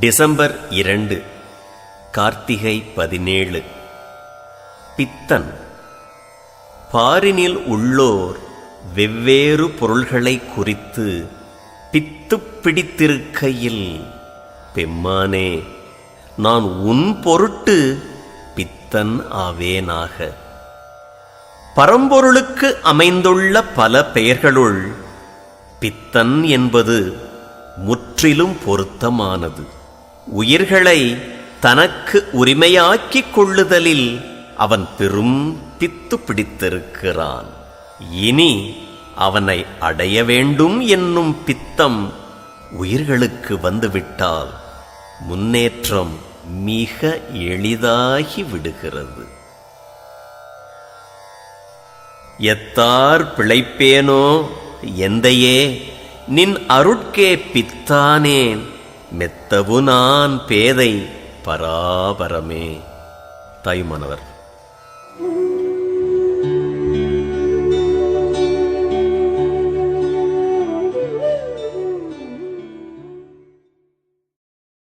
December இரண்டு கார்த்திகை பதினேழு. பித்தன். பாரினில் உள்ளோர் வெவ்வேறு பொருள்களை குறித்து பித்து பிடித்திருக்கையில் பெம்மானே நான் உன் பொருட்டு பித்தன் ஆவேனாக. பரம்பொருளுக்கு அமைந்துள்ள பல பெயர்களுள் பித்தன் என்பது முற்றிலும் பொருத்தமானது. உயிர்களை தனக்கு உரிமையாக்கிக் கொள்ளுதலில் அவன் பெரும் பித்து பிடித்திருக்கிறான். இனி அவனை அடைய வேண்டும் என்னும் பித்தம் உயிர்களுக்கு வந்துவிட்டால் முன்னேற்றம் மிக எளிதாகி விடுகிறது. எத்தார் பிழைப்பேனோ? எந்தையே நின் அருட்கே பித்தானேன் மெத்தவு நான் பேதை பராபரமே. தாய்மானவர்.